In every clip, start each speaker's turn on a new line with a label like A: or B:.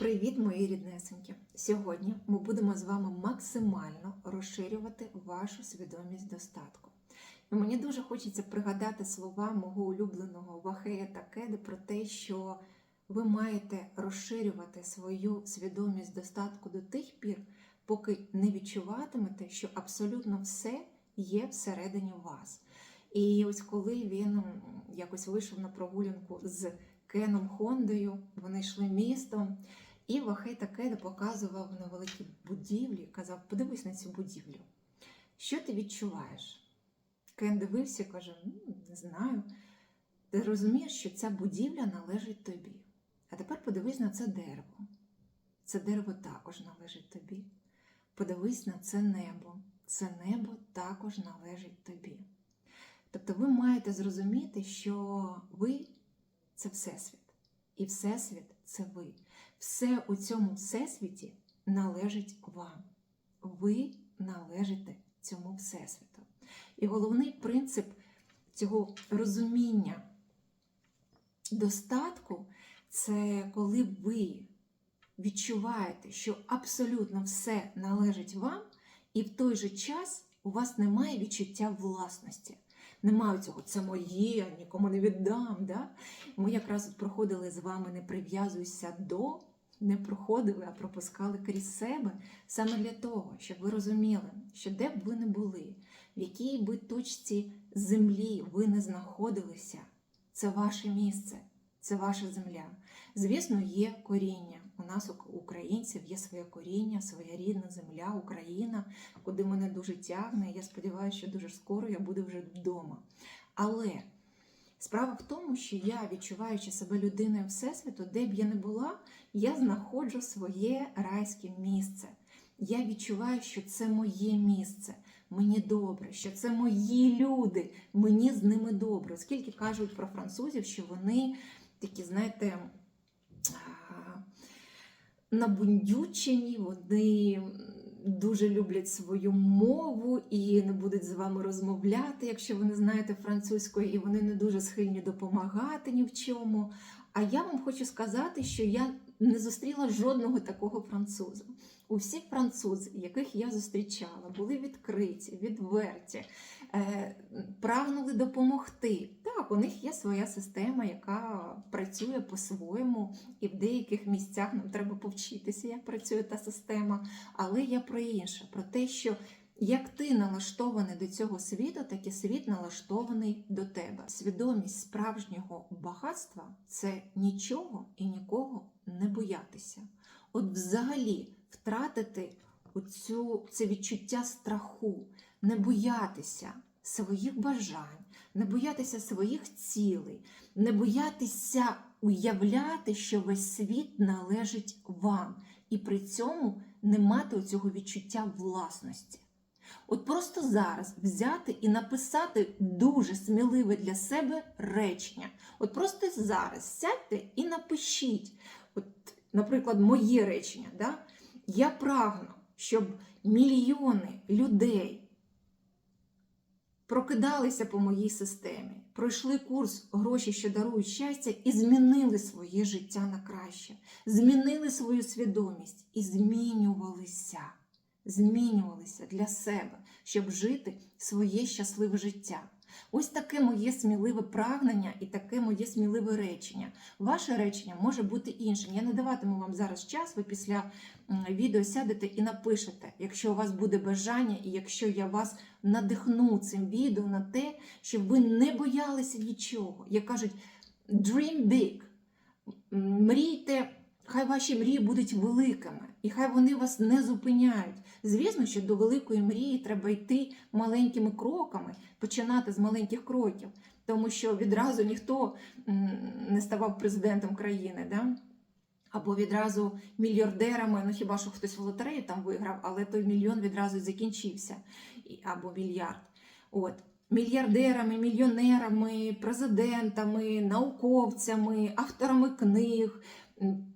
A: Привіт, мої ріднесенькі! Сьогодні ми будемо з вами максимально розширювати вашу свідомість достатку. І мені дуже хочеться пригадати слова мого улюбленого Вахея Такеди про те, що ви маєте розширювати свою свідомість достатку до тих пір, поки не відчуватимете, що абсолютно все є всередині вас. І ось коли він якось вийшов на прогулянку з Кеном Хондою, вони йшли містом, і Вахей Такеда показував на великій будівлі, казав: подивись на цю будівлю. Що ти відчуваєш? Кен дивився і каже: «Ну, не знаю. Ти розумієш, що ця будівля належить тобі. А тепер подивись на це дерево. Це дерево також належить тобі. Подивись на це небо. Це небо також належить тобі. Тобто ви маєте зрозуміти, що ви це Всесвіт. І Всесвіт це ви. Все у цьому всесвіті належить вам. Ви належите цьому всесвіту. І головний принцип цього розуміння достатку це коли ви відчуваєте, що абсолютно все належить вам, і в той же час у вас немає відчуття власності. Немає цього, це моє, нікому не віддам. Да? Ми якраз проходили з вами не прив'язуйся до, не проходили, а пропускали крізь себе саме для того, щоб ви розуміли, що де б ви не були, в якій би точці землі ви не знаходилися, це ваше місце, це ваша земля. Звісно, є коріння. У нас, у українців, є своє коріння, своя рідна земля, Україна, куди мене дуже тягне. Я сподіваюся, що дуже скоро я буду вже вдома. Але справа в тому, що я, відчуваючи себе людиною Всесвіту, де б я не була, я знаходжу своє райське місце. Я відчуваю, що це моє місце, мені добре, що це мої люди, мені з ними добре. Оскільки кажуть про французів, що вони такі, знаєте, набундючені, вони дуже люблять свою мову і не будуть з вами розмовляти, якщо ви не знаєте французької, і вони не дуже схильні допомагати ні в чому. А я вам хочу сказати, що я не зустріла жодного такого француза. Усі французи, яких я зустрічала, були відкриті, відверті, е, прагнули допомогти. Так, у них є своя система, яка працює по-своєму, і в деяких місцях нам треба повчитися, як працює та система. Але я про інше, про те, що як ти налаштований до цього світу, так і світ налаштований до тебе. Свідомість справжнього багатства це нічого і нікого не боятися. От взагалі втратити оцю, це відчуття страху, не боятися своїх бажань, не боятися своїх цілей, не боятися уявляти, що весь світ належить вам, і при цьому не мати цього відчуття власності. От просто зараз взяти і написати дуже сміливе для себе речення. От просто зараз сядьте і напишіть. От, наприклад, моє речення. Да? Я прагну, щоб мільйони людей прокидалися по моїй системі, пройшли курс гроші, що дарують щастя, і змінили своє життя на краще, змінили свою свідомість і змінювалися. Змінювалися для себе, щоб жити своє щасливе життя. Ось таке моє сміливе прагнення і таке моє сміливе речення. Ваше речення може бути іншим. Я не даватиму вам зараз час, ви після відео сядете і напишете, якщо у вас буде бажання, і якщо я вас надихну цим відео на те, щоб ви не боялися нічого. Як кажуть, dream big. Мрійте. Хай ваші мрії будуть великими, і хай вони вас не зупиняють. Звісно, що до великої мрії треба йти маленькими кроками, починати з маленьких кроків, тому що відразу ніхто не ставав президентом країни, да? або відразу мільярдерами. Ну хіба що хтось в лотерею там виграв, але той мільйон відразу закінчився, або мільярд. От. Мільярдерами, мільйонерами, президентами, науковцями, авторами книг,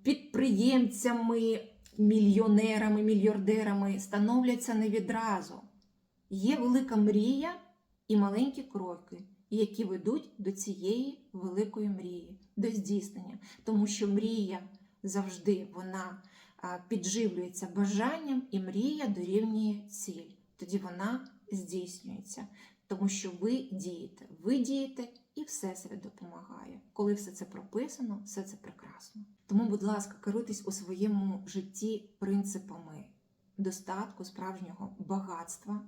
A: підприємцями, мільйонерами, мільярдерами становляться не відразу. Є велика мрія і маленькі кроки, які ведуть до цієї великої мрії, до здійснення. Тому що мрія завжди вона підживлюється бажанням і мрія дорівнює ціль. Тоді вона здійснюється, тому що ви дієте, ви дієте і Всесвіт допомагає. Коли все це прописано, все це прекрасно. Тому, будь ласка, керуйтесь у своєму житті принципами достатку, справжнього багатства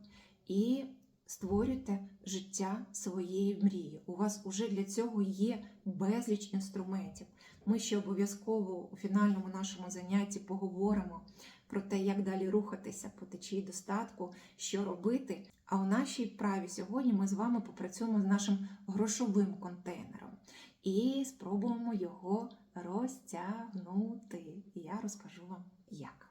A: і створюйте життя своєї мрії. У вас уже для цього є безліч інструментів. Ми ще обов'язково у фінальному нашому занятті поговоримо про те, як далі рухатися по течії достатку, що робити. А у нашій праві сьогодні ми з вами попрацюємо з нашим грошовим контейнером і спробуємо його розтягнути. Я розкажу вам як.